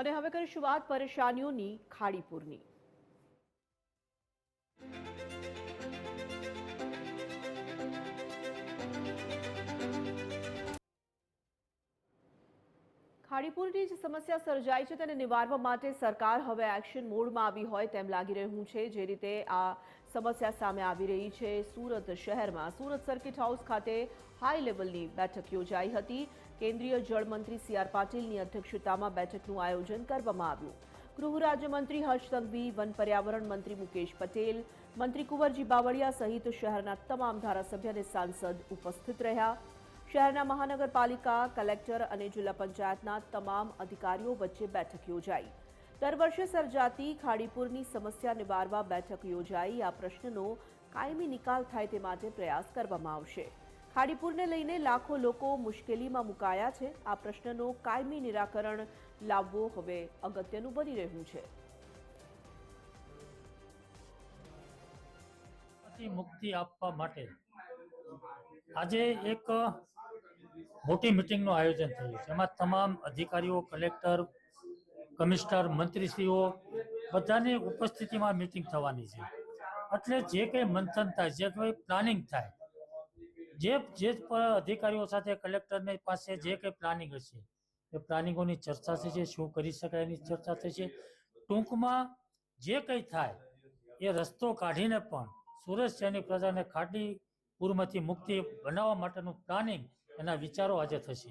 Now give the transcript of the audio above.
અને હવે કરીશું વાત પરેશાનીઓની ખાડીપુરની. ખાડીપુરની જે સમસ્યા સર્જાઈ છે તેને નિવારવા માટે સરકાર હવે એક્શન મોડમાં આવી હોય તેમ લાગી રહ્યું છે. જે રીતે આ સમસ્યા સામે આવી રહી છે સુરત શહેરમાં. સુરત સર્કિટ હાઉસ ખાતે હાઈ લેવલની બેઠક યોજાઈ હતી. કેન્દ્રીય જળમંત્રી સી આર પાટીલની અધ્યક્ષતામાં બેઠકનું આયોજન કરવામાં આવ્યું. ગૃહ રાજ્યમંત્રી હર્ષ સંઘવી, વન પર્યાવરણ મંત્રી મુકેશ પટેલ, મંત્રી કુંવરજી બાવળિયા સહિત શહેરના તમામ ધારાસભ્ય અને સાંસદ ઉપસ્થિત રહ્યા. શહેરના મહાનગરપાલિકા, કલેક્ટર અને જિલ્લા પંચાયતના તમામ અધિકારીઓ વચ્ચે બેઠક યોજાઈ. દર વર્ષે સર્જાતી ખાડીપુરની સમસ્યા નિવારવા બેઠક યોજાઈ. આ પ્રશ્નનો કાયમી નિકાલ થાય તે માટે પ્રયાસ કરવામાં આવશે. ખાડીપુરને લઈને લાખો લોકો મુશ્કેલીમાં મુકાયા છે. આ પ્રશ્નનો કાયમી નિરાકરણ લાવવો હવે અગત્યનું બની રહ્યું છે. મુક્તિ આપવા માટે આજે એક મોટી મિટિંગનું આયોજન થયું જેમાં તમામ અધિકારીઓ કલેક્ટર કમિશનર મંત્રીશ્રીઓ બધાની ઉપસ્થિતિમાં મિટિંગ થવાની છે. એટલે જે કંઈ મંથન થાય, જે કંઈ પ્લાનિંગ થાય, જે જે અધિકારીઓ સાથે કલેક્ટરની પાસે જે કંઈ પ્લાનિંગ હશે, એ પ્લાનિંગોની ચર્ચા થશે શું કરી શકાય એની ચર્ચા થશે ટૂંકમાં જે કંઈ થાય, એ રસ્તો કાઢીને પણ સુરત શહેરની પ્રજાને ખાટી પૂરમાંથી મુક્તિ બનાવવા માટેનું પ્લાનિંગ એના વિચારો આજે થશે.